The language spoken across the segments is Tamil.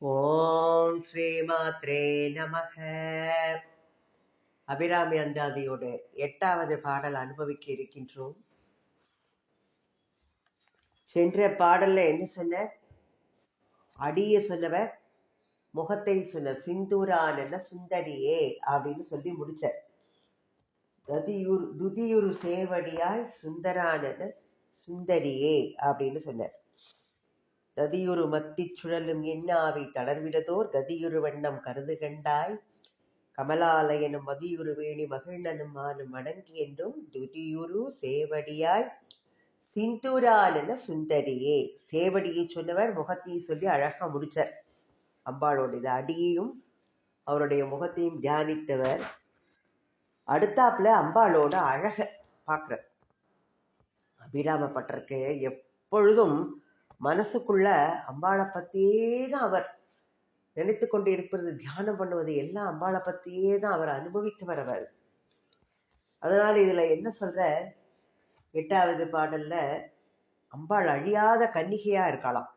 ஓம் ஸ்ரீமாத்ரே நமக. அபிராமி அந்தாதியோட எட்டாவது பாடல் அனுபவிக்க இருக்கின்றோம். சென்ற பாடல்ல என்ன சொன்ன அடிய சொன்னவர் முகத்தை சொன்ன சிந்தூரான சுந்தரியே அப்படின்னு சொல்லி முடிச்சார். துதியுரு சேவடியாய் சுந்தரான சுந்தரியே அப்படின்னு சொன்னார். கதியுரு மத்திச் சுழலும் எண்ணாவை தளர்விடதோர் கதியுரு வண்ணம் கருதுகண்டாய்? கமலாலயனும் மதியுரு வேணி மகிழ்நனும் ஆனும் அடங்கி என்றும் துதியுரு சேவடியாய். சிந்தூராலன சுந்தரியே சேவடியை சொன்னவர் முகத்தையும் சொல்லி அழகா முடிச்சார். அம்பாளோட அடியையும் அவருடைய முகத்தையும் தியானித்தவர். அடுத்தாப்புல அம்பாளோட அழக பார்க்குற அபிராமப்பட்டிருக்கு எப்பொழுதும் மனசுக்குள்ள அம்பாளை பத்தியே தான் அவர் நினைத்து கொண்டு இருப்பது தியானம் பண்ணுவது எல்லாம் அம்பாளை பத்தியே தான் அவர் அனுபவித்தவர் அவர். அதனால இதுல என்ன சொல்ற? எட்டாவது பாடல்ல அம்பாள் அழியாத கன்னிகையா இருக்கலாம்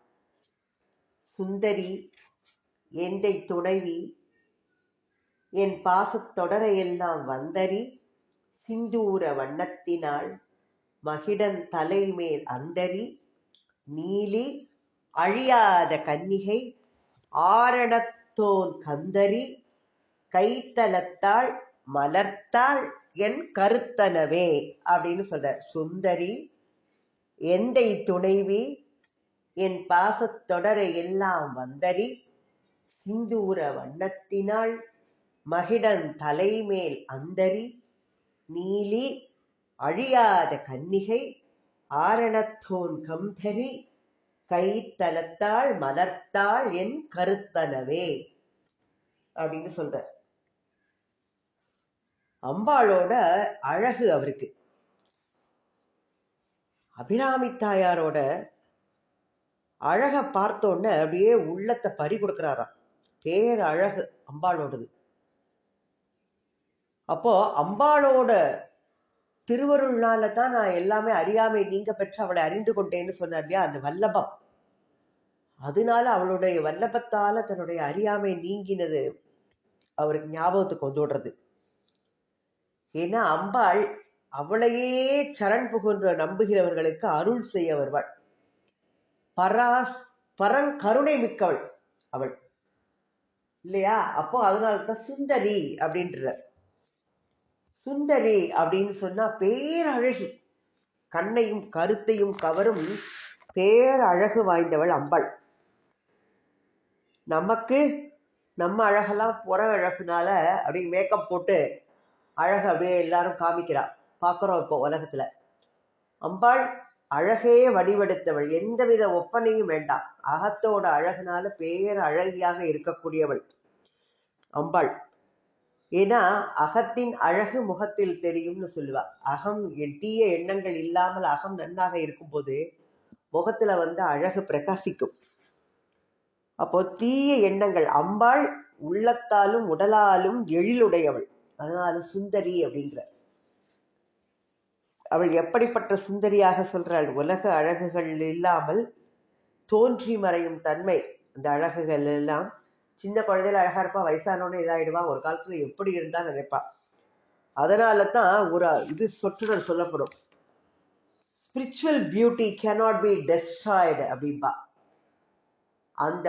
சுந்தரி எந்தை துணைவி என் பாசத்தொடரை எல்லாம் வந்தரி சிந்தூர வண்ணத்தினாள் மகிடன் தலைமேல் அந்தரி நீலி அழியாத கன்னிகை ஆரணத்தோன் கந்தரி கைத்தலத்தாள் மலர்த்தாள் என் கருத்தனவே அப்படின்னு சொல்றார். சுந்தரி எந்தை துணைவி என் பாசத்தொடரை எல்லாம் வந்தரி சிந்தூர வண்ணத்தினாள் மகிடன் தலைமேல் அந்தரி நீலி அழியாத கன்னிகை ஆரணத்தோன் கந்தரி கைத்தலத்தாள் மலர்த்தாள் என் கருத்தனவே. அப்படின்னு சொல்றார். அம்பாளோட அழகு அவருக்கு. அபிராமி தாயாரோட அழக பார்த்தோன்ன அப்படியே உள்ளத்தை பறி கொடுக்கிறாராம். பேர் அழகு அம்பாளோடது. அப்போ அம்பாளோட திருவருள்னால தான் நான் எல்லாமே அறியாமை நீங்க பெற்று அவளை அறிந்து கொண்டேன்னு சொன்னார் இல்லையா? அந்த வல்லபம். அதனால அவளுடைய வல்லபத்தால தன்னுடைய அறியாமை நீங்கினது அவருக்கு ஞாபகத்துக்கு வந்து விடுறது. ஏன்னா அம்பாள் அவளையே சரண் புகுன்ற நம்புகிறவர்களுக்கு அருள் செய்ய வருவாள். பராஸ் பரங் கருணை மிக்கவள் அவள். இல்லையா? அப்போ அதனால தான் சுந்தரி அப்படின்றார். சுந்தரி அப்படின்னு சொன்னா பேரழகி. கண்ணையும் கருத்தையும் கவரும் பேரழகு வாய்ந்தவள் அம்பாள் நமக்கு நம்ம அழகெல்லாம் புற அழகுனால அப்படி மேக்கப் போட்டு அழகு அப்படியே எல்லாரும் காமிக்கிறா. பார்க்குறோம் இப்போ உலகத்துல. அம்பாள் அழகே வடிவெடுத்தவள் எந்தவித ஒப்பனையும் வேண்டாம். அகத்தோட அழகுனால பேர் அழகியாக இருக்கக்கூடியவள் அம்பாள். ஏன்னா அகத்தின் அழகு முகத்தில் தெரியும்னு சொல்லுவா. அகம் தீய எண்ணங்கள் இல்லாமல் அகம் நன்னாக இருக்கும்போது முகத்துல வந்து அழகு பிரகாசிக்கும். அப்போ தீய எண்ணங்கள் அம்பாள் உள்ளத்தாலும் உடலாலும் எழிலுடையவள். அதனால சுந்தரி அப்படின்ற அவள் எப்படிப்பட்ட சுந்தரியாக சொல்றாள்? உலக அழகுகள் இல்லாமல் தோன்றி மறையும் தன்மை. அந்த அழகுகள் எல்லாம் சின்ன குழந்தையில அழகா இருப்பா வயசானோன்னு இதாயிடுவா ஒரு காலத்துல எப்படி இருந்தா நினைப்பா. அதனால தான் ஒரு இது சொற்றுடர் சொல்லப்படும். Spiritual beauty cannot be destroyed அப்படின்பா அந்த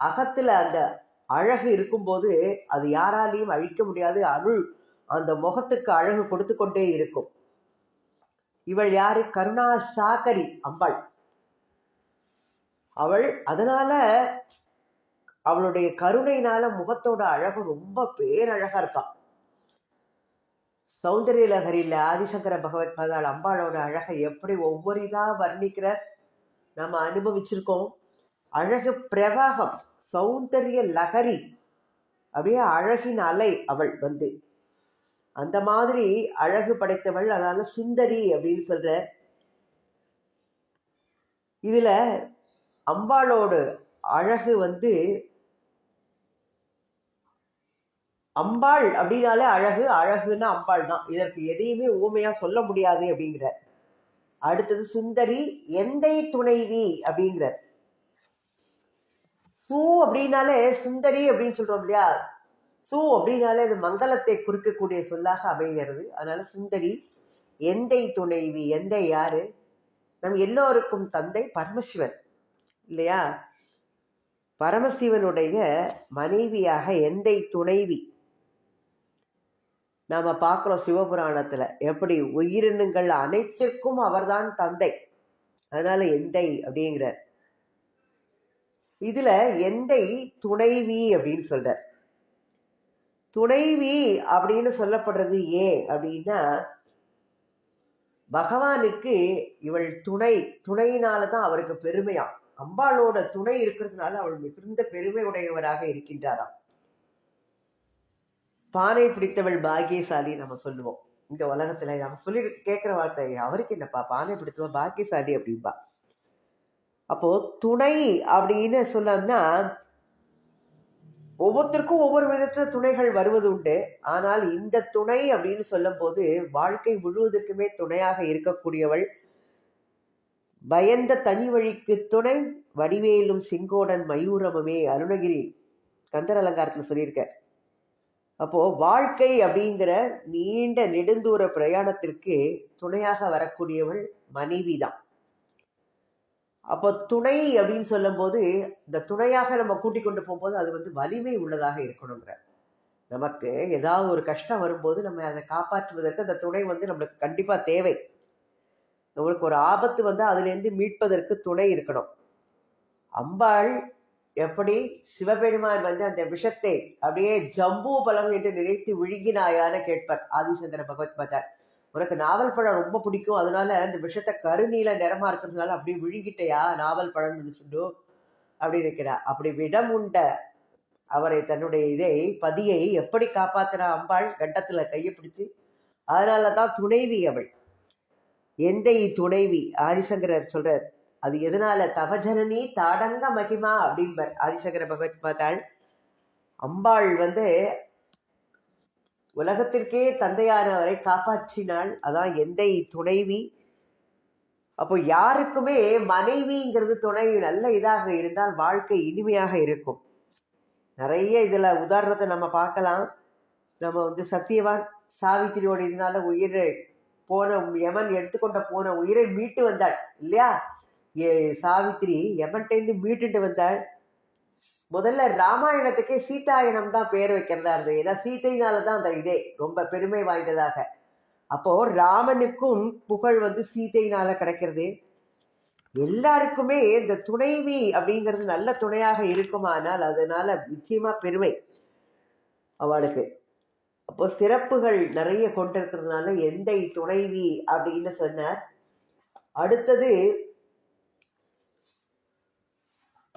அகத்துல அந்த அழகு இருக்கும்போது அது யாராலையும் அழிக்க முடியாது. அருள் அந்த முகத்துக்கு அழகு கொடுத்து கொண்டே இருக்கும். இவள் யாரு? கருணா சாகரி அம்பாள். அவள் அதனால அவளுடைய கருணையினால முகத்தோட அழகு ரொம்ப பேரழகா இருப்பா சௌந்தரிய லகரியில் ஆதிசங்கர பகவத் பதால் அம்பாளோட அழகை எப்படி ஒவ்வொரு இதா வர்ணிக்கிறார்? நம்ம அனுபவிச்சிருக்கோம். அழகு பிரவாகம் சௌந்தரிய லகரி அப்படியே அழகின் அலை அவள் வந்து. அந்த மாதிரி அழகு படைத்தவள் அதனால சுந்தரி அப்படின்னு சொல்ற இதுல அம்பாளோட அழகு வந்து அம்பாள் அப்படின்னாலே அழகு அழகுன்னா அம்பாள் தான். இதற்கு எதையுமே ஊமையா சொல்ல முடியாது அப்படிங்கிற அடுத்தது சுந்தரி எந்தை துணைவி அப்படிங்கிற சூ அப்படின்னாலே சுந்தரி அப்படின்னு சொல்றோம் இல்லையா? சூ அப்படின்னாலே அது மங்களத்தை குறிக்கக்கூடிய சொல்லாக அமைகிறது. அதனால சுந்தரி எந்தை துணைவி எந்தை யாரு? நம் எல்லோருக்கும் தந்தை பரமசிவன் இல்லையா? பரமசிவனுடைய மனைவியாக எந்தை துணைவி நாம பார்க்கிறோம் சிவபுராணத்துல. எப்படி உயிரினங்கள் அனைத்திற்கும் அவர்தான் தந்தை. அதனால எந்தை அப்படிங்கிறார். இதுல எந்தை துணைவி அப்படின்னு சொல்றார். துணைவி அப்படின்னு சொல்லப்படுறது ஏன் அப்படின்னா பகவானுக்கு இவள் துணை துணையினாலதான் அவருக்கு பெருமையாம். அம்பாளோட துணை இருக்கிறதுனால அவள் மிகுந்த பெருமை உடையவராக இருக்கின்றாராம். பானை பிடித்தவள் பாக்கியசாலி நம்ம சொல்லுவோம். இந்த உலகத்துல நம்ம சொல்லி கேட்கிற வார்த்தை அவருக்கு என்னப்பா பானை பிடித்தவள் பாக்கியசாலி அப்படின்பா. அப்போ துணை அப்படின்னு சொன்னோம்னா ஒவ்வொருத்தருக்கும் ஒவ்வொரு விதத்துல துணைகள் வருவது உண்டு. ஆனால் இந்த துணை அப்படின்னு சொல்லும் போது வாழ்க்கை முழுவதற்குமே துணையாக இருக்கக்கூடியவள் பயந்த தனி வழிக்கு துணை வடிவேலும் சிங்கோடன் மயூரமுமே அருணகிரி கந்தர் அலங்காரத்துல சொல்லியிருக்க அப்போ வாழ்க்கை அப்படிங்கிற நீண்ட நெடுந்தூர பிரயாணத்திற்கு துணையாக வரக்கூடியவள் மனைவி தான் அப்போ துணை அப்படின்னு சொல்லும்போது இந்த துணையாக நம்ம கூட்டிக் கொண்டு போகும்போது அது வந்து வலிமை உள்ளதாக இருக்கணுங்கிற நமக்கு ஏதாவது ஒரு கஷ்டம் வரும்போது நம்ம அதை காப்பாற்றுவதற்கு அந்த துணை வந்து நம்மளுக்கு கண்டிப்பா தேவை. நம்மளுக்கு ஒரு ஆபத்து வந்து அதுலேருந்து மீட்பதற்கு துணை இருக்கணும். அம்பாள் எப்படி சிவபெருமான் வந்து அந்த விஷத்தை அப்படியே ஜம்பு பலம் என்று நினைத்து விழுங்கினாயான கேட்பார் ஆதிசங்கர பகவத் பதார் உனக்கு நாவல் பழம் ரொம்ப பிடிக்கும் அதனால அந்த விஷத்தை கருநீல நிறமா இருக்கிறதுனால அப்படியே விழுங்கிட்டையா நாவல் பழம்னு சொல்லு அப்படி இருக்கிறா அப்படி விடம் உண்ட அவரை தன்னுடைய இதை பதியை எப்படி காப்பாத்துறா அம்பாள்? கண்டத்துல கையை பிடிச்சு. அதனாலதான் துணைவி அவள். எந்த துணைவி? ஆதிசங்கரர் சொல்றார் அது எதனால? தவஜனனி தாடங்க மகிமா அப்படின்பர் ஆதிசங்கர பகவத் பார்த்தாள் அம்பாள் வந்து உலகத்திற்கே தந்தையானவரை காப்பாற்றினாள். அதான் எந்தை துணைவி. அப்போ யாருக்குமே மனைவிங்கிறது துணை நல்ல இதாக இருந்தால் வாழ்க்கை இனிமையாக இருக்கும். நிறைய இதுல உதாரணத்தை நம்ம பார்க்கலாம். நம்ம வந்து சத்தியவான் சாவித்திரியோட இதனால உயிரை போன யமன் எடுத்துக்கொண்ட போன உயிரை மீட்டு வந்தாள் இல்லையா? ஏ சாவித்திரி யமன்கிட்ட மீட்டுட்டு வந்தாள்? முதல்ல ராமாயணத்துக்கே சீதாயணம் தான் பேர் வைக்கிறதா இருந்தது. ஏன்னா சீதையினால தான் அந்த இதே ரொம்ப பெருமை வாய்ந்ததாக. அப்போ ராமனுக்கும் புகழ் வந்து சீதையினால கிடைக்கிறது. எல்லாருக்குமே இந்த துணைவி அப்படிங்கிறது நல்ல துணையாக இருக்குமானால் அதனால நிச்சயமா பெருமை அவளுக்கு. அப்போ சிறப்புகள் நிறைய கொண்டிருக்கிறதுனால எந்த துணைவி அப்படின்னு சொன்னார். அடுத்தது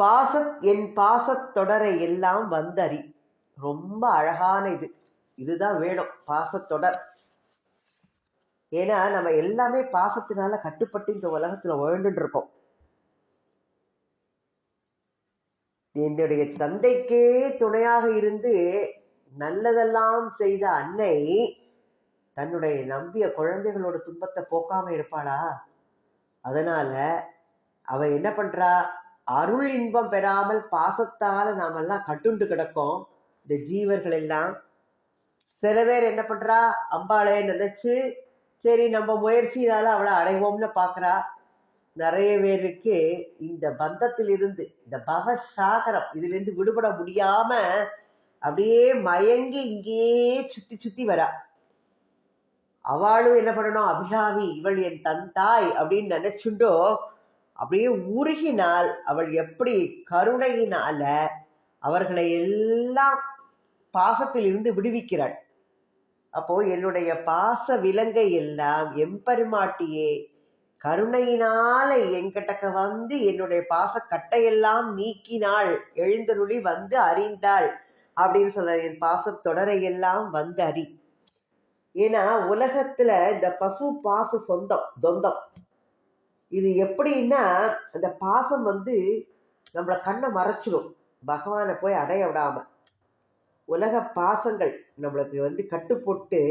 பாசத் என் பாசத்தொடரை எல்லாம் வந்தறி. ரொம்ப அழகான இது. இதுதான் வேணும் பாசத்தொடர் ஏன்னா நம்ம எல்லாமே பாசத்தினால கட்டுப்பட்டு இந்த உலகத்துல உழந்துட்டு இருக்கோம் என்னுடைய தந்தைக்கே துணையாக இருந்து நல்லதெல்லாம் செய்த அன்னை தன்னுடைய நம்பிய குழந்தைகளோட துன்பத்தை போக்காம இருப்பாளா? அதனால அவ என்ன பண்றா? அருள் இன்பம் பெறாமல் பாசத்தால நாமெல்லாம் கட்டுண்டு கிடக்கோம். இந்த ஜீவர்கள் எல்லாம் சில பேர் என்ன பண்றா? அம்பாளை நினைச்சு சரி நம்ம முயற்சியினால அவளை அடைவோம்னு பாக்குறா. நிறைய பேருக்கு இந்த பந்தத்திலிருந்து இந்த பவ சாகரம் இதுல இருந்து விடுபட முடியாம அப்படியே மயங்கி இங்கேயே சுத்தி சுத்தி வரா. அவளும் என்ன பண்ணணும்? அபிராமி இவள் என் தன் தாய் அப்படின்னு நினைச்சுண்டோ அப்படியே உருகினால் அவள் எப்படி கருணையினால அவர்களை எல்லாம் பாசத்தில் இருந்து விடுவிக்கிறாள். அப்போ என்னுடைய பாச விலங்கை எல்லாம் எம்பெருமாட்டியே கருணையினால என்கிட்டக்க வந்து என்னுடைய பாச கட்டையெல்லாம் நீக்கினாள் எழுந்தருளி வந்து அறிந்தாள் அப்படின்னு சொல்ற என் பாச தொடரை எல்லாம் வந்து அறி ஏன்னா உலகத்துல இந்த பசு பாச சொந்தம் தொந்தம். இது எப்படின்னா அந்த பாசம் வந்து நம்மள கண்ணை மறைச்சிடும் பகவானை போய் அடைய விடாம. உலக பாசங்கள் நம்மளுக்கு வந்து கட்டுப்போட்டு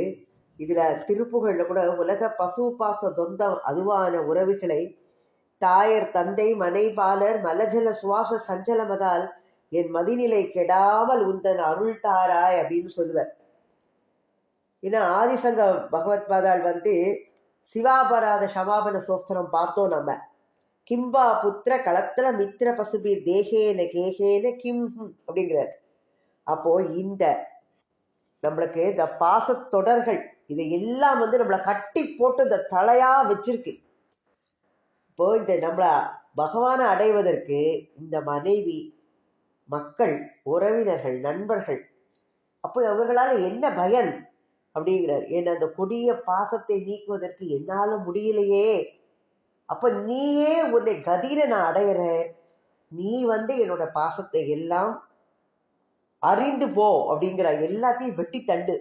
இதுல திருப்புகள்ல கூட உலக பசு பாச தொந்தம் அதுவான உறவுகளை தாயர் தந்தை மனைபாலர் மலஜல சுவாச சஞ்சலமதால் என் மதிநிலை கெடாமல் உந்தன் அருள் தாராய் அப்படின்னு சொல்லுவார். ஏன்னா ஆதிசங்க பகவத் பாதாள் வந்து சிவாபராத சமாபன சோஸ்திரம் பார்த்தோம் நம்ம. கிம்பா புத்திர களத்துல மித்திர பசுபி தேகேன கேகேன கிம் அப்படிங்கிறார். அப்போ இந்த நம்மளுக்கு இந்த பாசத்தொடர்கள் இதை எல்லாம் வந்து நம்மளை கட்டி போட்டு இந்த தலையா வச்சிருக்கு. இப்போ இந்த நம்மள பகவானை அடைவதற்கு இந்த மனைவி மக்கள் உறவினர்கள் நண்பர்கள் அப்போ அவர்களால என்ன பயன்? அப்படிங்கிறார். ஏன்னா அந்த கொடிய பாசத்தை நீக்குவதற்கு என்னால முடியலையே. அப்ப நீயே உன்னை கதிர நான் அடையிறேன். நீ வந்து என்னோட பாசத்தை எல்லாம் அறிந்து போ அப்படிங்கிற எல்லாத்தையும் வெட்டி தண்டு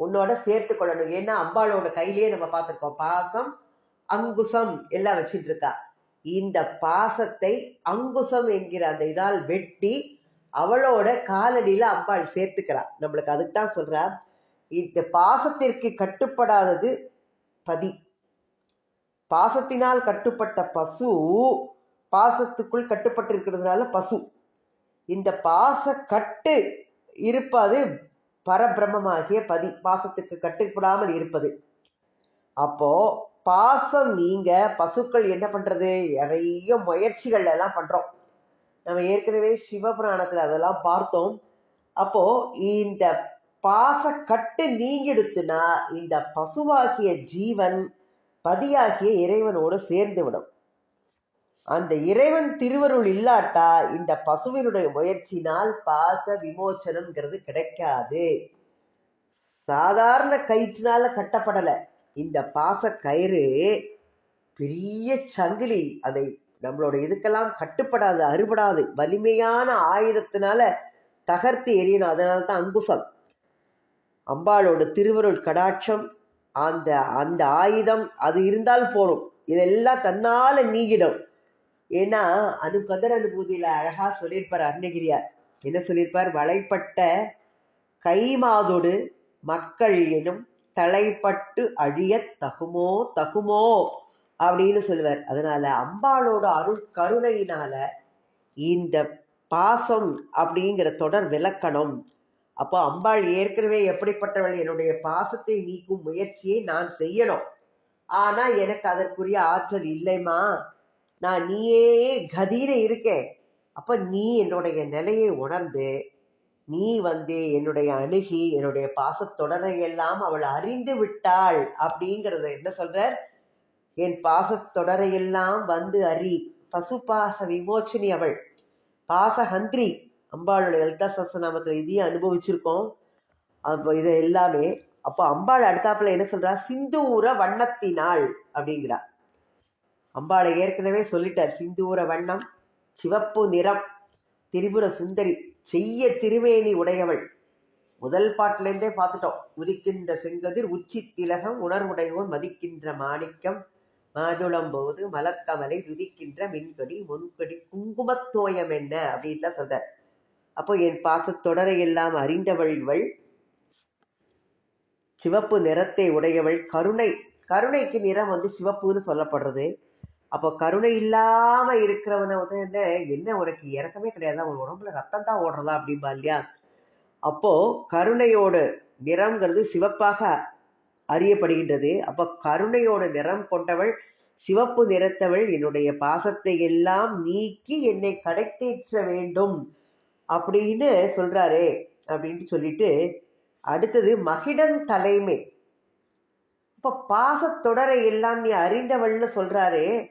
உன்னோட சேர்த்து கொள்ளணும். ஏன்னா அம்பாளோட கையிலேயே நம்ம பார்த்துருக்கோம். பாசம் அங்குசம் எல்லாம் வச்சுட்டு இருக்கா. இந்த பாசத்தை அங்குசம் என்கிற அந்த இதால் வெட்டி அவளோட காலடியில அம்பாள் சேர்த்துக்கிறா. நம்மளுக்கு அதுக்கு தான் சொல்றா. இந்த பாசத்திற்கு கட்டுப்படாதது பதி. பாசத்தினால் கட்டுப்பட்ட பசு பாசத்துக்குள் கட்டுப்பட்டிருக்கிறதுனால பசு. இந்த பாச கட்டு இருப்பது பரபிரமமாகிய பதி. பாசத்துக்கு கட்டுப்படாமல் இருப்பது. அப்போ பாசம் நீங்க பசுக்கள் என்ன பண்றது? நிறைய முயற்சிகள் எல்லாம் பண்றோம். நம்ம ஏற்கனவே சிவபுராணத்துல அதெல்லாம் பார்த்தோம். அப்போ இந்த பாச கட்டு நீங்கிடுத்துனா இந்த பசுவாகிய ஜீவன் பதியாகிய இறைவனோடு சேர்ந்து விடும் அந்த இறைவன் திருவருள் இல்லாட்டா இந்த பசுவினுடைய முயற்சினால் பாச விமோச்சனம்ங்கிறது கிடைக்காது. சாதாரண கயிற்றினால கட்டப்படலை. இந்த பாச கயிறு பெரிய சங்கிலி. அதை நம்மளோட இதுக்கெல்லாம் கட்டுப்படாது அறுபடாது. வலிமையான ஆயுதத்தினால தகர்த்து எரியணும் அதனால தான் அங்குசம். அம்பாளோட திருவருள் கடாட்சம் அந்த அந்த ஆயுதம் அது இருந்தால் போரும். இதெல்லாம் தன்னால நீங்கிடும். ஏன்னா அனுகதர் அனுபூதியில அழகா சொல்லியிருப்பார் அருணகிரியார். என்ன சொல்லியிருப்பார்? வளைப்பட்ட கைமாதோடு மக்கள் எனும் தலைப்பட்டு அழிய தகுமோ தகுமோ அப்படின்னு சொல்லுவார். அதனால அம்பாளோட அருள் கருணையினால இந்த பாசம் அப்படிங்கிற தொடர் விளக்கணும். அப்போ அம்பாள் ஏற்கனவே எப்படிப்பட்டவள்? என்னுடைய பாசத்தை நீக்கும் முயற்சியை நான் செய்யணும். ஆனா எனக்கு அதற்குரிய ஆற்றல் இல்லைம்மா. நான் நீயே கதிர இருக்கேன். அப்ப நீ என்னுடைய நிலையை உணர்ந்து நீ வந்து என்னுடைய அணுகி என்னுடைய பாசத்தொடரை எல்லாம் அவள் அறிந்து விட்டாள் அப்படிங்கறத என்ன சொல்ற என் பாசத்தொடரை எல்லாம் வந்து அறி பசுபாச விமோச்சினி அவள். பாசஹந்திரி. அம்பாளுடைய லலிதா சஸ்திரநாமத்துல இதையும் அனுபவிச்சிருக்கோம். அப்போ இது எல்லாமே அப்போ அம்பாள் அடுத்தாப்புல என்ன சொல்றா? சிந்தூர வண்ணத்தினாள் அப்படிங்கிறா. அம்பாளை ஏற்கனவே சொல்லிட்டார் சிந்தூர வண்ணம் சிவப்பு நிறம் திரிபுர சுந்தரி செய்ய திருவேணி உடையவள். முதல் பாட்டிலேருந்தே பார்த்துட்டோம் உதிக்கின்ற செங்கதிர் உச்சி திலகம் உணர்வுடையோன் மதிக்கின்ற மாணிக்கம் மாதுளம் போது மலர்கமலை துதிக்கின்ற மின்கொடி முன்கொடி குங்குமத்தோயம் என்ன? அப்படின்லாம் சொல்றார். அப்போ என் பாசத்தொடரை எல்லாம் அறிந்தவள் இவள் சிவப்பு நிறத்தை உடையவள் கருணை. கருணைக்கு நிறம் வந்து சிவப்புன்னு சொல்லப்படுறது. அப்போ கருணை இல்லாம இருக்கிறவனை வந்து என்ன என்ன உனக்கு இறக்கமே கிடையாது அவன் உடம்புல ரத்தம் தான் ஓடுறதா அப்படிம்பா இல்லையா? அப்போ கருணையோட நிறம்ங்கிறது சிவப்பாக அறியப்படுகின்றது. அப்போ கருணையோட நிறம் கொண்டவள் சிவப்பு நிறத்தவள் என்னுடைய பாசத்தை எல்லாம் நீக்கி என்னை கடைத்தேற்ற வேண்டும். அப்படின்னு சொல்றாரே அப்படின்ட்டு சொல்லிட்டு அடுத்தது மகிடன் தலைமை. இப்ப பாசத்தொடரை எல்லாம் நீ அறிந்தவள்னு சொல்றாரு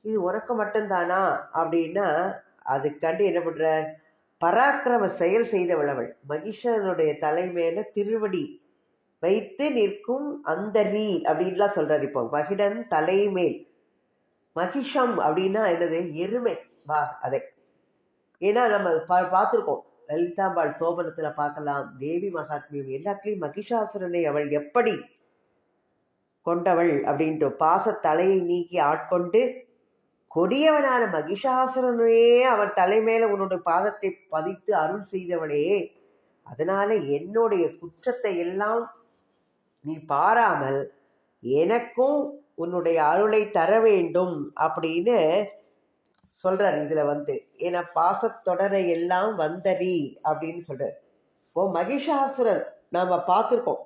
இது உனக்கு மட்டும்தானா அப்படின்னா அதுக்காண்டி என்ன பண்ற? பராக்கிரம செயல் செய்தவள் அவள். மகிஷனுடைய தலைமையில திருவடி வைத்து நிற்கும் அந்தரி அப்படின்லாம் சொல்றாரு இப்போ. மகிடன் தலைமேல் மகிஷம் அப்படின்னா என்னது? எருமை. வா அதை. ஏன்னா நம்ம பா பார்த்துருக்கோம். லலிதாம்பாள் சோபனத்துல பார்க்கலாம். தேவி மகாத்மியம் எல்லாத்துலயும் மகிஷாசுரனை அவள் எப்படி கொண்டவள் அப்படின்ட்டு பாச தலையை நீக்கி ஆட்கொண்டு கொடியவனான மகிஷாசுரனையே அவன் தலைமையில உன்னோட பாதத்தை பதித்து அருள் செய்தவனே அதனால என்னுடைய குற்றத்தை எல்லாம் நீ பாராமல் எனக்கும் உன்னுடைய அருளை தர வேண்டும் அப்படின்னு சொல்றாரு இதுல வந்து ஏன்னா பாசத்தொடரை எல்லாம் வந்தடி அப்படின்னு சொல்றாரு. இப்போ மகிஷாசுரன் நாம பார்த்திருக்கோம்.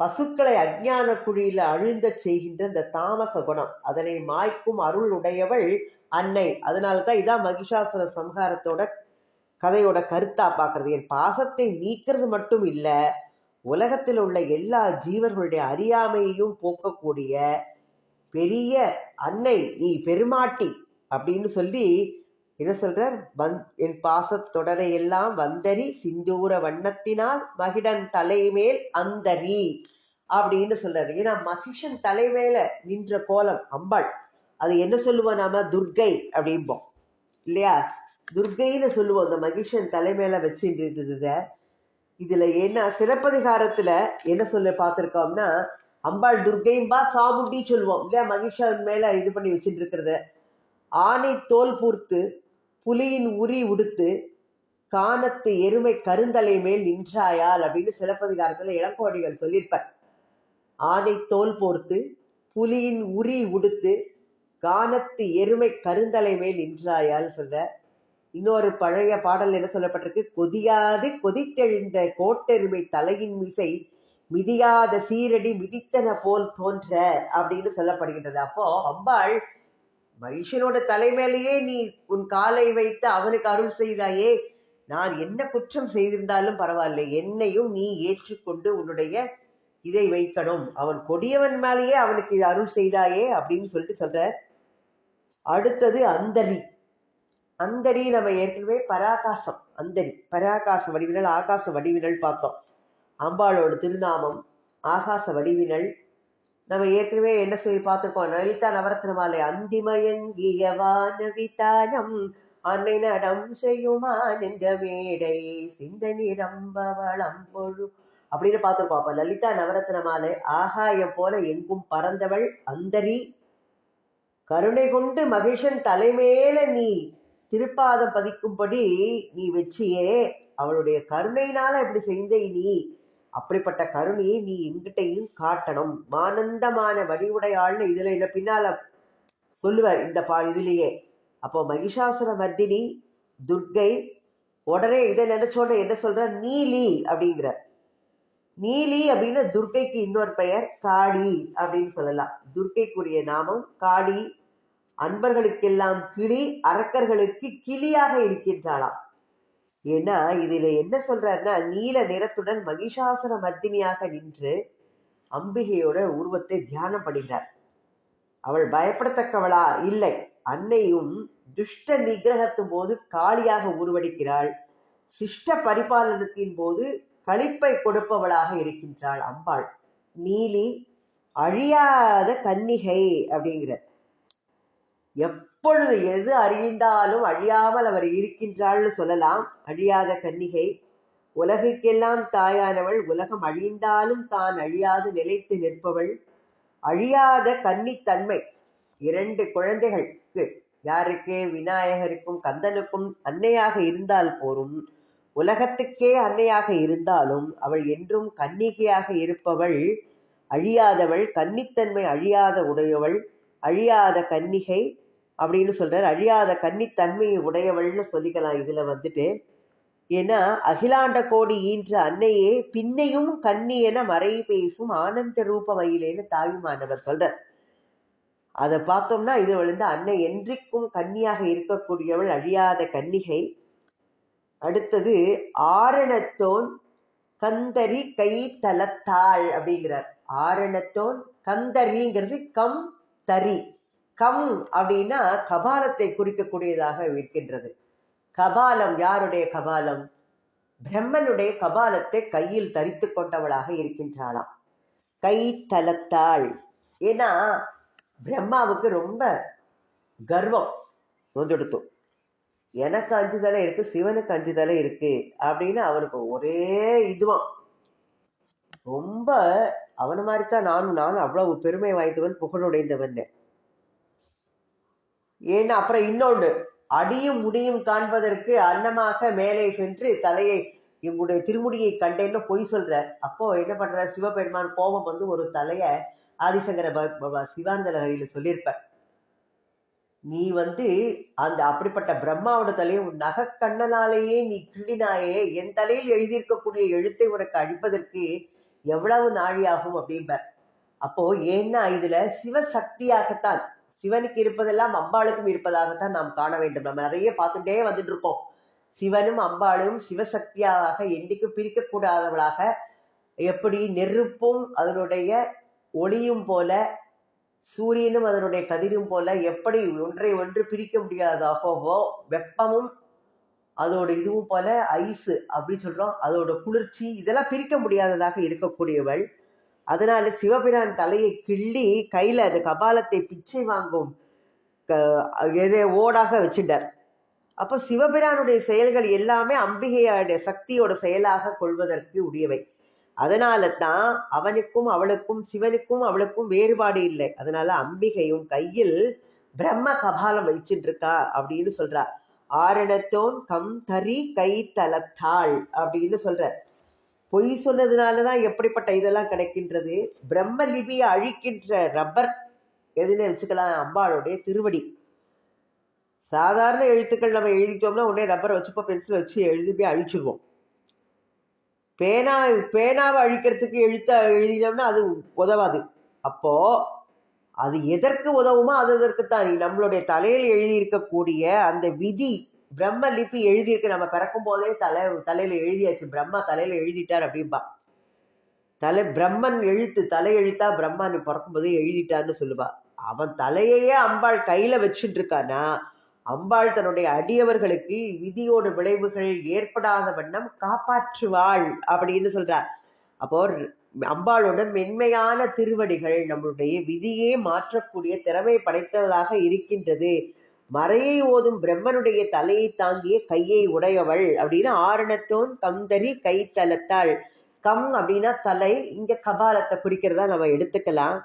பசுக்களை அஞ்ஞான குழியில அழுந்த செய்கின்ற இந்த தாமச குணம். அதனை மாய்க்கும் அருள் உடையவள் அன்னை. அதனாலதான் இதான் மகிஷாசுர சம்ஹாரத்தோட கதையோட கருத்தா பாக்குறது என் பாசத்தை நீக்கிறது மட்டும் இல்ல உலகத்தில் உள்ள எல்லா ஜீவர்களுடைய அறியாமையையும் போக்கக்கூடிய பெரிய அன்னை நீ பெருமாட்டி. அப்படின்னு சொல்லி என்ன சொல்றார்? வந் என் பாசத்தொடரை எல்லாம் வந்தரி சிந்தூர வண்ணத்தினால் மகிடன் தலைமேல் அந்தரி அப்படின்னு சொல்றாரு. ஏன்னா மகிஷன் தலைமேல நின்ற கோலம் அம்பாள் அது என்ன சொல்லுவோம் நாம? துர்கை அப்படிம்போம். இல்லையா? துர்கைன்னு சொல்லுவோம். இந்த மகிஷன் தலைமையில வச்சுட்டு இதுல என்ன? சிறப்பதிகாரத்துல என்ன சொல்ல பார்த்திருக்கோம்னா அம்பாள் துர்கைம்பா சாமுண்டி சொல்லுவோம் இல்லையா? மகிஷன் மேல இது பண்ணி வச்சுட்டு இருக்கிறத ஆனை தோல் பூர்த்து புலியின் உரி உடுத்து கானத்து எருமை கருந்தலை மேல் நின்றாயால் அப்படின்னு சிலப்பதிகாரத்துல இளங்கோடிகள் சொல்லியிருப்பார். ஆனை தோல் போர்த்து புலியின் உரி உடுத்து கானத்து எருமை கருந்தலை மேல் நின்றாயால் சொல்ற இன்னொரு பழைய பாடல் என்ன சொல்லப்பட்டிருக்கு? கொதியாது கொதித்தெழுந்த கோட்டெருமை தலையின் மிசை மிதியாத சீரடி மிதித்தன போல் தோன்ற அப்படின்னு சொல்லப்படுகின்றது. அப்போ அம்பாள் மகிஷனோட தலைமையிலேயே நீ உன் காலை வைத்து அவனுக்கு அருள் செய்தாயே நான் என்ன குற்றம் செய்திருந்தாலும் பரவாயில்லை. என்னையும் நீ ஏற்றுக்கொண்டு உன்னுடைய இதை வைக்கணும். அவன் கொடியவன் மேலேயே அவனுக்கு இது அருள் செய்தாயே அப்படின்னு சொல்லிட்டு சொல்ற அடுத்தது அந்தரி அந்தரி நம்ம ஏற்கனவே பராகாசம் அந்தரி பராகாச வடிவினல் ஆகாச வடிவினல் பார்த்தோம். அம்பாளோட திருநாமம் ஆகாச வடிவினல் நம்ம ஏற்கனவே என்ன சொல்லி பார்த்துருக்கோம்? லலிதா நவரத்ன மாலை அந்திமயங்கிய வானவிதானம் அன்னை நடம் செய்யுமா நெஞ்ச மேடை சிந்தனி ரம்பவளம் பொழு அப்படின்னு பார்த்திருக்கோம். அப்ப லலிதா நவரத்ன மாலை ஆகாயம் போல எங்கும் பறந்தவள் அந்தரி. கருணை கொண்டு மகிஷன் தலைமேல நீ திருப்பாதம் பதிக்கும்படி நீ வச்சியே அவளுடைய கருணையினால இப்படி செய்த நீ அப்படிப்பட்ட கருணையை நீ எங்கிட்டையும் காட்டணும். மானந்தமான வடிவுடையாள்னு இதுல என்ன பின்னால சொல்லுவார் இந்த பா இதுலயே. அப்போ மகிஷாசுர மர்தினி துர்கை உடனே இதை நினைச்சோட என்ன சொல்ற? நீலி அப்படிங்கிற நீலி அப்படின்னு துர்க்கைக்கு இன்னொரு பெயர் காளி அப்படின்னு சொல்லலாம். துர்க்கைக்குரிய நாமம் காளி. அன்பர்களுக்கெல்லாம் கிளி அரக்கர்களுக்கு கிளியாக இருக்கின்றாளாம். ஏன்னா இதுல என்ன சொல்றாருன்னா நீல நிறத்துடன் மகிஷாசுர மர்தினியாக நின்று அம்பிகையோட உருவத்தை தியானம் பண்ணுகிறார் அவள் பயப்படத்தக்கவளா? இல்லை. அன்னையும் துஷ்ட நிகிரகத்தின் போது காளியாக உருவடிக்கிறாள். சிஷ்ட பரிபாலனத்தின் போது களிப்பை கொடுப்பவளாக இருக்கின்றாள் அம்பாள். நீலி அழியாத கன்னிகை அப்படிங்கிற எப்பொழுது எது அறிந்தாலும் அழியாமல் அவர் இருக்கின்றாள்னு சொல்லலாம். அழியாத கன்னிகை. உலகுக்கெல்லாம் தாயானவள். உலகம் அழிந்தாலும் தான் அழியாது நிலைத்து நிற்பவள். அழியாத கன்னித்தன்மை. இரண்டு குழந்தைகளுக்கு யாருக்கு? விநாயகருக்கும் கந்தனுக்கும் அன்னையாக இருந்தால் போரும். உலகத்துக்கே அன்னையாக இருந்தாலும் அவள் என்றும் கன்னிகையாக இருப்பவள். அழியாதவள் கன்னித்தன்மை அழியாத உடையவள். அழியாத கன்னிகை. அப்படின்னு சொல்றார். அழியாத கன்னித்தன்மையை உடையவள்னு சொல்லிக்கலாம் இதுல வந்துட்டு. ஏன்னா அகிலாண்ட கோடி ஈன்ற அன்னையே பின்னையும் கன்னி என மறை பேசும் ஆனந்த ரூபமயிலேன்னு தாயுமானவர் சொல்றார். அதை பார்த்தோம்னா இது விழுந்து அன்னை என்றைக்கும் கன்னியாக இருக்கக்கூடியவள் அழியாத கன்னிகை. அடுத்தது ஆரணத்தோன் கந்தரி கை தலத்தாள் அப்படிங்கிறார். ஆரணத்தோன் கந்தரிங்கிறது கம் தரி. கம் அப்படின்னா கபாலத்தை குறிக்கக்கூடியதாக இருக்கின்றது. கபாலம் யாருடைய கபாலம்? பிரம்மனுடைய கபாலத்தை கையில் தரித்து கொண்டவளாக இருக்கின்றாளாம். கை தலத்தாள் ஏன்னா பிரம்மாவுக்கு ரொம்ப கர்வம் வந்துடுத்தும் எனக்கு அஞ்சு தலை இருக்கு சிவனுக்கு அஞ்சு தலை இருக்கு அப்படின்னு அவனுக்கு ஒரே இதுவான் ரொம்ப அவனை மாதிரி தான் நானும் நானும் அவ்வளவு பெருமை வாய்ந்தவன் புகழுடைந்தவன் ஏன்னா அப்புறம் இன்னொன்று அடியும் முடியும் காண்பதற்கு அன்னமாக மேலே சென்று தலையை இவங்களுடைய திருமுடியை கண்டேன்னு பொய் சொல்ற. அப்போ என்ன பண்ற? சிவபெருமான் கோபம் வந்து ஒரு தலைய ஆதிசங்கர ப- ப- சொல்லியிருப்பார். நீ வந்து அந்த அப்படிப்பட்ட பிரம்மாவோட தலையை உன் நகக்கண்ணனாலேயே நீ கிள்ளினாயே என் தலையில் எழுதியிருக்கக்கூடிய எழுத்தை உனக்கு அழிப்பதற்கு எவ்வளவு நாழியாகும் அப்படிம்பார். அப்போ ஏன்னா இதுல சிவசக்தியாகத்தான் சிவனுக்கு இருப்பதெல்லாம் அம்பாளுக்கும் இருப்பதாகத்தான் நாம் காண வேண்டும். நம்ம நிறைய பார்த்துட்டே வந்துட்டு இருக்கோம் சிவனும் அம்பாளும் சிவசக்தியாக என்றைக்கும் பிரிக்கக்கூடாதவளாக எப்படி நெருப்பும் அதனுடைய ஒளியும் போல சூரியனும் அதனுடைய கதிரும் போல எப்படி ஒன்றை ஒன்று பிரிக்க முடியாததாகவோ வெப்பமும் அதோட இதுவும் போல ஐஸ் அப்படின்னு சொல்றோம். அதோட குளிர்ச்சி இதெல்லாம் பிரிக்க முடியாததாக இருக்கக்கூடியவள் அதனால சிவபிரான் தலையை கிள்ளி கையில அது கபாலத்தை பிச்சை வாங்கும் க- எதை ஓடாக வச்சுட்டார். அப்ப சிவபிரானுடைய செயல்கள் எல்லாமே அம்பிகையோட சக்தியோட செயலாக கொள்வதற்கு உரியவை. அதனால தான் அவனுக்கும் அவளுக்கும் சிவனுக்கும் அவளுக்கும் வேறுபாடு இல்லை. அதனால அம்பிகையும் கையில் பிரம்ம கபாலம் வச்சுட்டு இருக்கா அப்படின்னு சொல்றா ஆரணத்தோன் கம் தரி கை தலத்தாள் அப்படின்னு சொல்ற பொய் சொன்னதுனால தான் எப்படிப்பட்ட இதெல்லாம் கிடைக்கின்றது? பிரம்ம லிபியை அழிக்கின்ற ரப்பர் எதுன்னு வச்சுக்கலாம் அம்பாளுடைய திருவடி. சாதாரண எழுத்துக்கள் நம்ம எழுதிட்டோம்னா உடனே ரப்பரை வச்சுப்போம் பென்சில் வச்சு எழுதி போய் அழிச்சிருவோம். பேனா பேனாவை அழிக்கிறதுக்கு எழுத்த எழுதினோம்னா அது உதவாது. அப்போ அது எதற்கு உதவுமோ அது எதற்கு தான் நம்மளுடைய தலையில் எழுதியிருக்கக்கூடிய அந்த விதி பிரம்ம லிபி எழுதியிருக்கு. நம்ம பிறக்கும் போதே தலை தலையில எழுதியாச்சு. பிரம்மா தலையில எழுதிட்டார் அப்படிம்பா. தலை பிரம்மன் எழுத்து தலை எழுத்தா பிரம்மா நீ பிறக்கும் போதே எழுதிட்டான்னு சொல்லுவா. அவன் தலையையே அம்பாள் கையில வச்சுட்டு இருக்கானா அம்பாள் தன்னுடைய அடியவர்களுக்கு விதியோட விளைவுகள் ஏற்படாத வண்ணம் காப்பாற்றுவாள் அப்படின்னு சொல்றார் அப்போ அம்பாளோட மென்மையான திருவடிகள் நம்மளுடைய விதியே மாற்றக்கூடிய திறமை படைத்ததாக இருக்கின்றது. மறையை ஓதும் பிரம்மனுடைய தலையை தாங்கிய கையை உடையவள் அப்படின்னு ஆரணத்தோன் கந்தரி கை தலத்தாள் கம் அப்படின்னா தலை இங்க கபாலத்தை குறிக்கிறதா நம்ம எடுத்துக்கலாம்.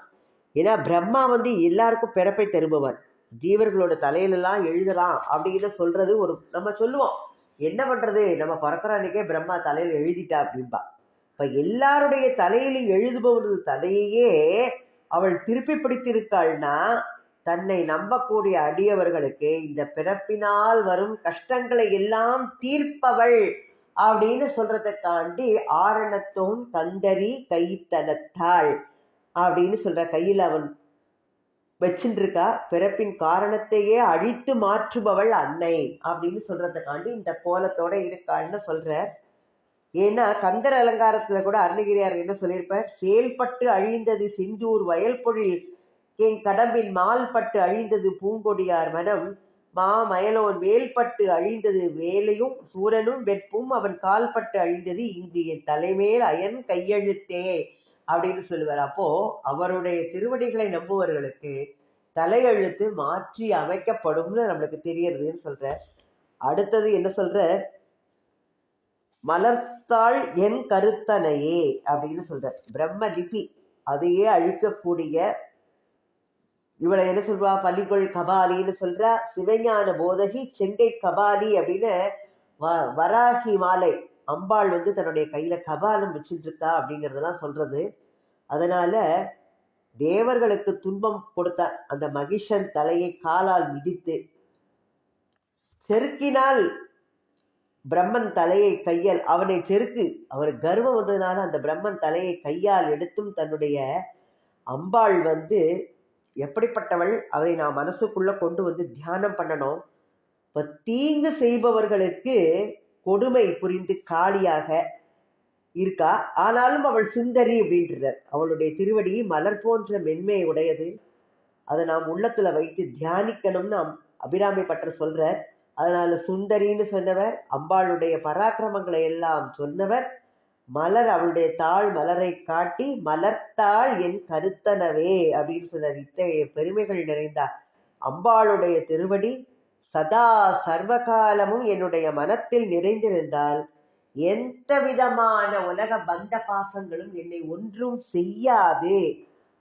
ஏன்னா பிரம்மா வந்து எல்லாருக்கும் பிறப்பை தருபவன் ஜீவர்களோட தலையிலலாம் எழுதலாம் அப்படின்னு சொல்றது ஒரு நம்ம சொல்லுவோம். என்ன பண்றது? நம்ம பிறக்கிற அன்னைக்கே பிரம்மா தலையில எழுதிட்டா அப்படின்பா இப்ப எல்லாருடைய தலையிலும் எழுதுபவனது தலையையே அவள் திருப்பி பிடித்திருக்காள்னா தன்னை நம்பக்கூடிய அடியவர்களுக்கு இந்த பிறப்பினால் வரும் கஷ்டங்களை எல்லாம் தீர்ப்பவள் அப்படின்னு சொல்றதுக்காண்டி ஆரணத்தோன் கந்தரி கைத்தலத்தாள் அப்படின்னு சொல்ற கையில் அவன் வச்சுருக்கா. பிறப்பின் காரணத்தையே அழித்து மாற்றுபவள் அன்னை அப்படின்னு சொல்றதுக்காண்டி இந்த கோலத்தோட இருக்காள்னு சொல்ற. ஏன்னா கந்தர் அலங்காரத்துல கூட அருணகிரியார் என்ன சொல்லியிருப்பார்? செயல்பட்டு அழிந்தது சிந்தூர் வயல் பொழில் என் கடம்பின் மால்பட்டு அழிந்தது பூங்கொடியார் மனம். மா மயலோன் வேல்பட்டு அழிந்தது வேலையும் சூரனும் வெப்பும் அவன் கால்பட்டு அழிந்தது இங்கு என் தலைமேல் அயன் கையெழுத்தே அப்படின்னு சொல்லுவார். அப்போ அவருடைய திருவடிகளை நம்புவர்களுக்கு தலையெழுத்து மாற்றி அமைக்கப்படும்னு நம்மளுக்கு தெரியறதுன்னு சொல்ற அடுத்தது என்ன சொல்ற மலர்த்தாள் என் கருத்தனையே அப்படின்னு சொல்ற பிரம்ம லிபி அதையே அழிக்கக்கூடிய இவளை என்ன சொல்றா? பள்ளிக்குள் கபாலின்னு சொல்றா. சிவஞான போதகி செங்கை கபாலி அப்படின்னு வ- வராகி மாலை அம்பாள் வந்து தன்னுடைய கையில கபாலம் வச்சுட்டு இருக்கா அப்படிங்கறதெல்லாம் சொல்றது. அதனால தேவர்களுக்கு துன்பம் கொடுத்த அந்த மகிஷன் தலையை காலால் மிதித்து செருக்கினால் பிரம்மன் தலையை கையால் அவனை செருக்கு அவர் கர்வம் வந்ததுனால அந்த பிரம்மன் தலையை கையால் எடுத்தும் தன்னுடைய அம்பாள் வந்து எப்படிப்பட்டவள்? அதை நான் மனசுக்குள்ள கொண்டு வந்து தியானம் பண்ணணும். இப்ப தீங்கு செய்பவர்களுக்கு கொடுமை புரிந்து காளியாக இருக்கா? ஆனாலும் அவள் சுந்தரி அப்படின்றார் அவளுடைய திருவடி மலர் போன்ற மென்மையை உடையது. அதை நாம் உள்ளத்துல வைத்து தியானிக்கணும்னு அம்- அபிராமி பட்டர் சொல்றார். அதனால சுந்தரின்னு சொன்னவர் அம்பாளுடைய பராக்கிரமங்களை எல்லாம் சொன்னவர் மலர் அவளுடைய தாள் மலரை காட்டி மலர்த்தாள் என் கருத்தனவே அப்படின்னு சொன்னார். இத்தகைய பெருமைகள் நிறைந்த அம்பாளுடைய திருவடி சதா சர்வகாலமும் என்னுடைய மனத்தில் நிறைந்திருந்தால் எந்த விதமான உலக பந்த பாசங்களும் என்னை ஒன்றும் செய்யாது.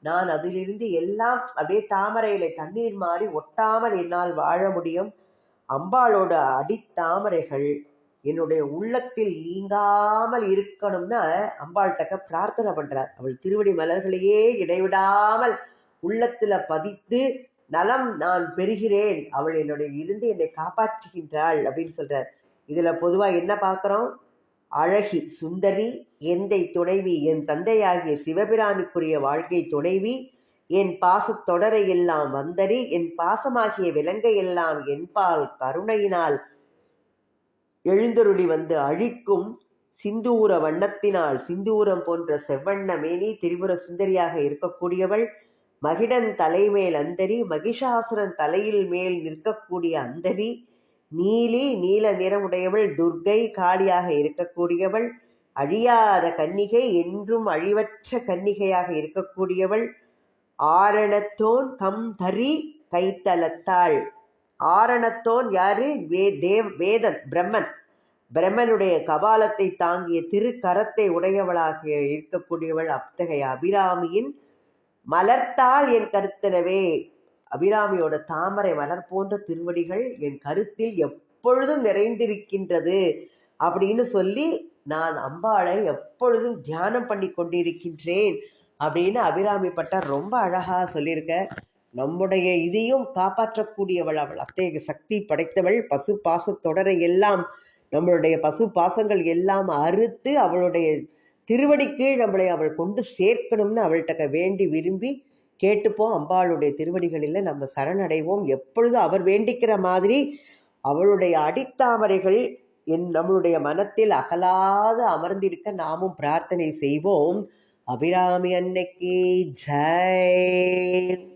நான் அதிலிருந்து எல்லாம் அப்படியே தாமரையில தண்ணீர் மாறி ஒட்டாமல் என்னால் வாழ முடியும். அம்பாளோட அடித்தாமரைகள் என்னுடைய உள்ளத்தில் நீங்காமல் இருக்கணும்னு அம்பாள்கிட்ட பிரார்த்தனை பண்றார். அவள் திருவடி மலர்களையே இடைவிடாமல் உள்ளத்துல பதித்து நலம் நான் பெறுகிறேன். அவள் என்னுடைய இருந்து என்னை காப்பாற்றுகின்றாள் அப்படின்னு சொல்றார். இதுல பொதுவா என்ன பார்க்கிறோம்? அழகி சுந்தரி எந்தை துணைவி என் தந்தையாகிய சிவபிரானுக்குரிய வாழ்க்கை துணைவி என் பாசத் தொடரை எல்லாம் வந்தரி என் பாசமாகிய விலங்கை எல்லாம் என்பால் கருணையினால் எழுந்தருளி வந்து அழிக்கும் சிந்தூர வண்ணத்தினால் சிந்தூரம் போன்ற செவ்வண்ண மேனி திரிபுர சுந்தரியாக இருக்கக்கூடியவள் மகிடன் தலைமேல் அந்தரி மகிஷாசுரன் தலையில் மேல் நிற்கக்கூடிய அந்தரி நீலி நீல நிறமுடையவள் துர்க்கை காளியாக இருக்கக்கூடியவள் அழியாத கன்னிகை என்றும் அழிவற்ற கன்னிகையாக இருக்கக்கூடியவள் ஆரணத்தோன் கம் தரி கைத்தலத்தாள் ஆரணத்தோன் யாரு? வே தேவ் வேதன் பிரம்மன். பிரம்மனுடைய கபாலத்தை தாங்கிய திருக்கரத்தை உடையவளாக இருக்கக்கூடியவள் அத்தகைய அபிராமியின் மலர்த்தாள் என் கருத்தனவே அபிராமியோட தாமரை மலர் போன்ற திருவடிகள் என் கருத்தில் எப்பொழுதும் நிறைந்திருக்கின்றது அப்படின்னு சொல்லி நான் அம்பாளை எப்பொழுதும் தியானம் பண்ணி கொண்டிருக்கின்றேன் அப்படின்னு அபிராமி பட்டர் ரொம்ப அழகா சொல்லியிருக்க. நம்முடைய இதையும் காப்பாற்றக்கூடியவள் அவள். அத்தகைய சக்தி படைத்தவள். பசு பாச தொடரை எல்லாம் நம்மளுடைய பசு பாசங்கள் எல்லாம் அறுத்து அவளுடைய திருவடிக்கு நம்மளை அவள் கொண்டு சேர்க்கணும்னு அவள்கிட்ட வேண்டி விரும்பி கேட்டுப்போம். அம்பாளுடைய திருவடிகளில் நம்ம சரணடைவோம். எப்பொழுதும் அவர் வேண்டிக்கிற மாதிரி அவளுடைய அடித்தாமரைகள் என் நம்மளுடைய மனத்தில் அகலாது அமர்ந்திருக்க நாமும் பிரார்த்தனை செய்வோம். அபிராமி அன்னைக்கு ஜெய்.